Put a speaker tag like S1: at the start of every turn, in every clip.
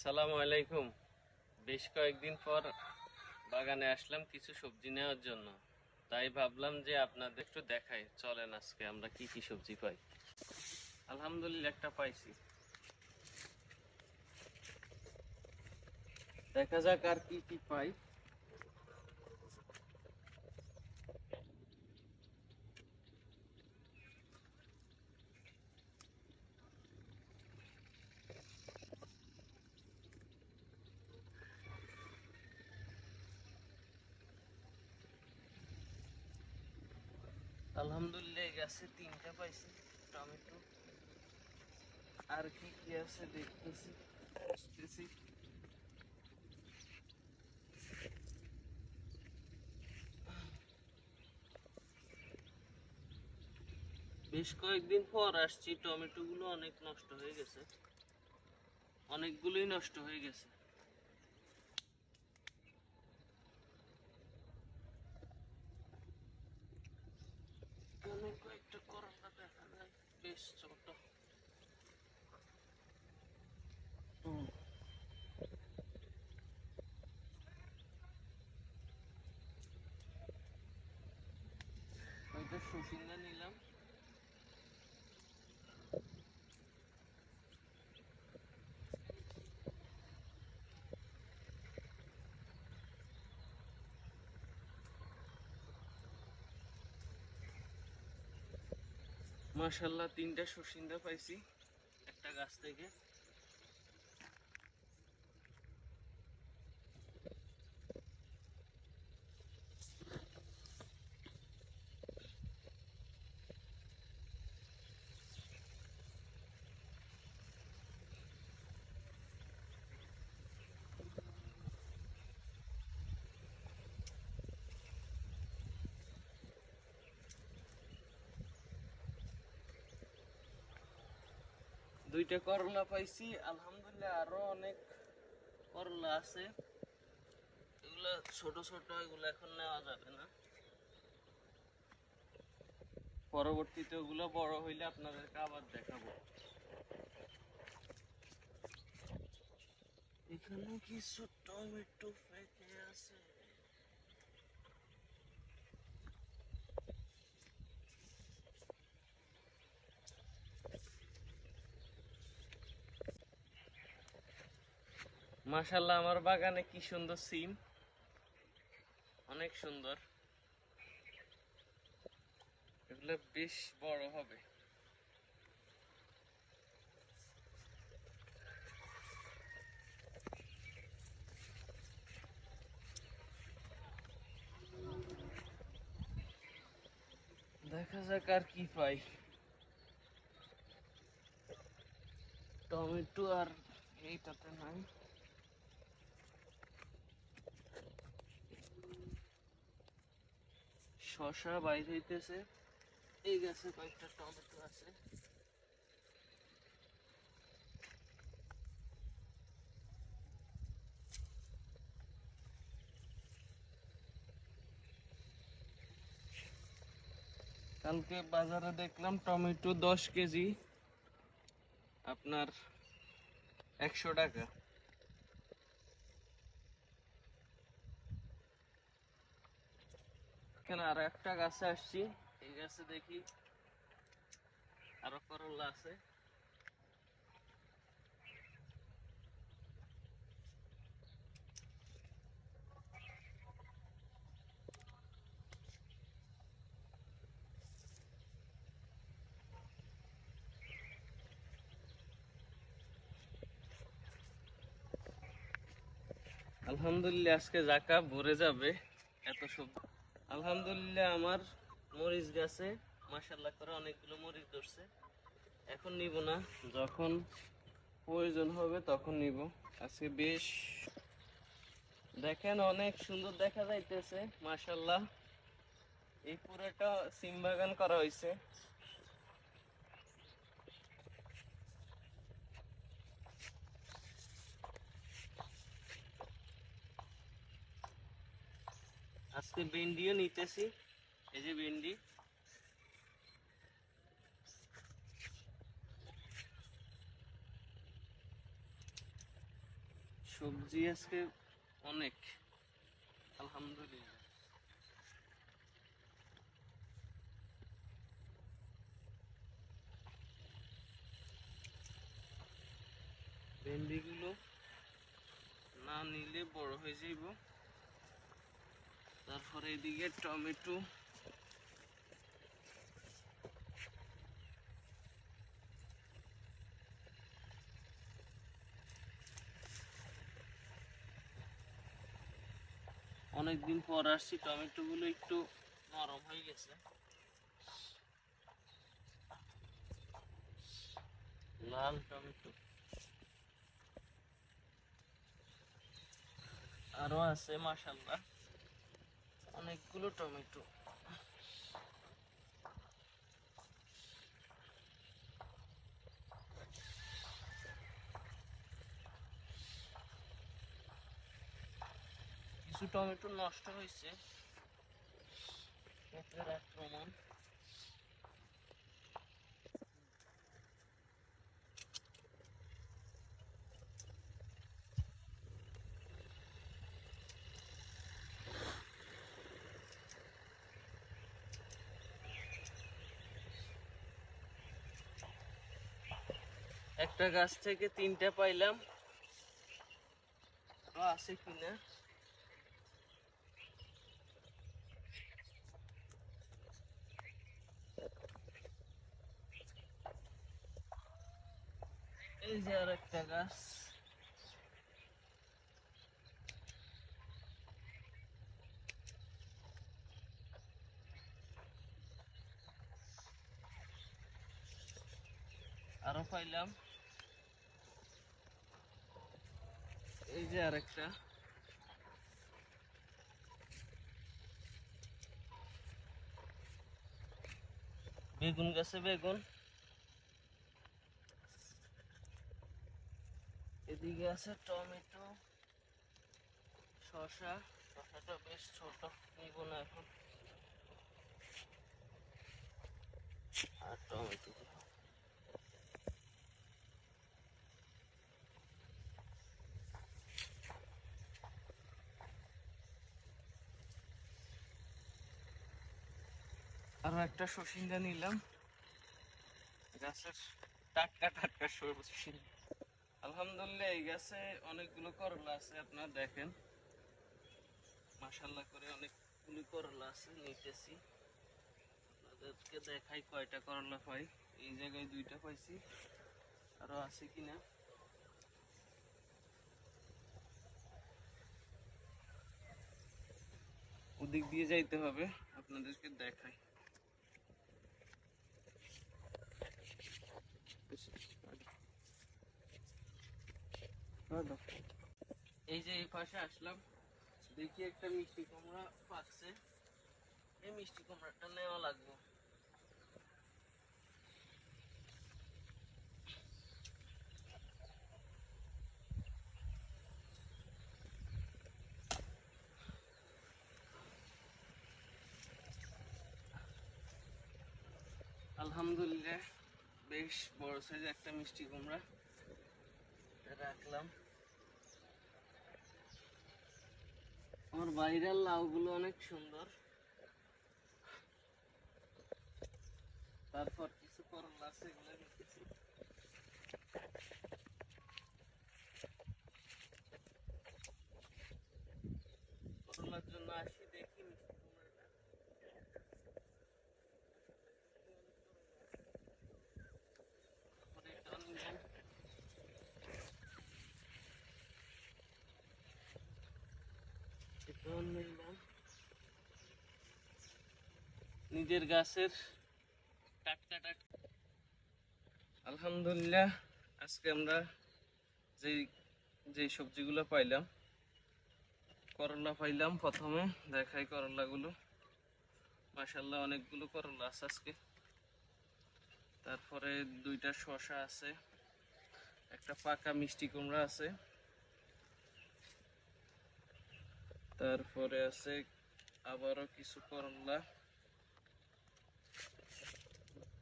S1: আসসালামু আলাইকুম। বেশ কয়েকদিন পর বাগানে আসলাম কিছু সবজি নেওয়ার জন্য। তাই ভাবলাম যে আপনাদের একটু দেখাই, চলেন আজকে আমরা কি কি সবজি পাই। আলহামদুলিল্লাহ, একটা পাইছি। দেখা যাক আর কি কি পাই। আলহামদুলিল্লাহ গাছে তিনটা পাইছি, টমেটো। আর কি কি আছে দেখতেছি আসতেছি বেশ কয়েকদিন পর আসছি টমেটো গুলো অনেক নষ্ট হয়ে গেছে। অনেকগুলোই নষ্ট হয়ে গেছে এখানে কয়েকটা করলা দেখা যায় বেশ হুম। কয়েকটা সুসিন্দা নিলাম মাশাল্লাহ তিনটা সুসিন্দা পাইছি একটা গাছ থেকে। দুইটা করলা পাইছি, আলহামদুলিল্লাহ আরও অনেক করলা আছে। এগুলা ছোট ছোট, এগুলো এখন নেওয়া যাবে না। পরবর্তীতে ওগুলো বড় হইলে আপনাদেরকে আবার দেখাবো। এখানে কিছু টমেটো পেকে আছে। মাশাল্লাহ আমার বাগানে কি সুন্দর সিম। অনেক সুন্দর। এগুলো বেশ বড় হবে। দেখা যাক আর কি পাই। টমেটো আর এইটাতে নাই। শশা বাইর হইতেছে। এই গাছে কয়েকটা টমেটো আছে। কালকে বাজারে দেখলাম টমেটো দশ কেজি। আপনার একশো টাকা। এখানে আর একটা গাছে আসছি। এই গাছে দেখি আরও করলা আছে। আলহামদুলিল্লাহ, আজকে জাকা ভরে যাবে। এত সবজি আলহামদুলিল্লাহ, আমার মরিচ গাছে মাসাল্লাহ করে অনেকগুলো মরিচ ধরছে। এখন নিব না, যখন প্রয়োজন হবে তখন নিব। আজকে বেশ দেখেন অনেক সুন্দর দেখা যাইতেছে মাসাল্লাহ এই পুরোটা সিম বাগান করা হয়েছে আজকে ভেন্ডিও নিতেছি, এই যে ভেন্ডি। সবজি আজকে অনেক, আলহামদুলিল্লাহ। ভেন্ডিগুলো না নিলে বড় হয়ে যাইব। তারপরে এদিকে টমেটো। অনেকদিন পর আসছি টমেটো গুলো একটু নরম হয়ে গেছে। লাল টমেটো। আরও আছে মাসাল্লাহ অনেকগুলো টমেটো। কিছু টমেটো নষ্ট হয়েছে। আক্রমণ একটা গাছ থেকে তিনটা পাইলাম। আছে কিনা? এই যে আর একটা গাছ। আরও পাইলাম। এই যে আর একটা বেগুন গাছে বেগুন। এদিকে আছে টমেটো, শসা। শসাটা বেশ ছোট নিব না এখন। আর টমেটো। একটা সসিন্দা নিলাম। গাছের টাটকা টাটকা সসিন্দা। আলহামদুলিল্লাহ, এই গাছে অনেকগুলো করলা আছে, আপনারা দেখেন। মাশাল্লাহ করে অনেকগুলো করলা আছে, নিতেছি। আপনাদেরকে দেখাই কয়টা করলা পাই এই জায়গায় দুইটা পাইছি। আরও আছে কিনা? ওদিক দিয়ে যাইতে হবে, আপনাদেরকে দেখাই। এই যে এই পাশে আসলাম, দেখি একটা মিষ্টি কুমড়া পাকছে এই মিষ্টি কুমড়াটা নেওয়া লাগবে। আলহামদুলিল্লাহ, বেশ বড় সাইজ একটা মিষ্টি কুমড়া। রাখলাম। আমার বাইরের লাউগুলো অনেক সুন্দর। তারপর কিছু করলা আছে এগুলো নিতেছি করলার জন্য আসি দেখি মিষ্টি কুমড়াটা তারপরে এটাও নিলাম। এটাও নিলাম। নিজের গাছের টাটকা টাটকা। আলহামদুলিল্লাহ, আজকে আমরা যেই যেই সবজিগুলো পাইলাম, করলা পাইলাম প্রথমে, দেখাই করলাগুলো। মাসাল্লাহ অনেকগুলো করলা আছে আজকে। তারপরে দুইটা শসা আছে, একটা পাকা মিষ্টি কুমড়া আছে। তারপরে আছে আবারও কিছু করলা।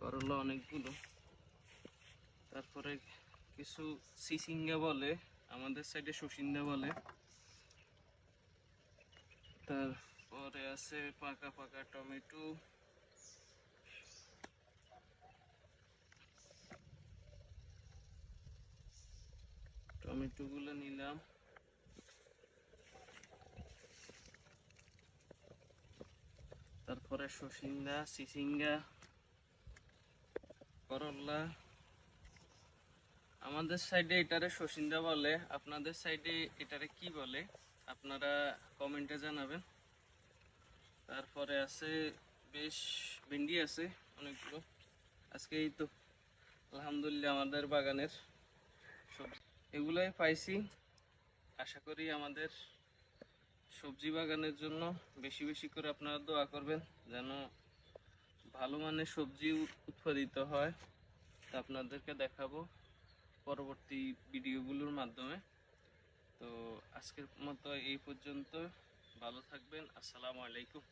S1: করলা অনেকগুলো। তারপরে কিছু সিসিঙ্গা বলে, আমাদের সাইডে শশিন্দা বলে। তারপরে আছে পাকা পাকা টমেটো। টমেটো গুলো নিলাম। তারপরে শসিন্দা সিসিঙ্গা। করল্লা। আমাদের সাইডে এটারে শসিন্দা বলে। আপনাদের সাইডে এটারে কি বলে? আপনারা কমেন্টে জানাবেন। তারপরে আছে বেশ ভেন্ডি আছে অনেকগুলো। আজকে এই তো, আলহামদুলিল্লাহ আমাদের বাগানের সবজি এগুলোই পাইছি। আশা করি আমাদের সবজি বাগানের জন্য বেশি বেশি করে আপনারা দোয়া করবেন, যেন ভালো মানের সবজি উৎপাদিত হয়। তা আপনাদেরকে দেখাবো পরবর্তী ভিডিওগুলোর মাধ্যমে। তো আজকের মতো এই পর্যন্ত। ভালো থাকবেন। আসসালামু আলাইকুম।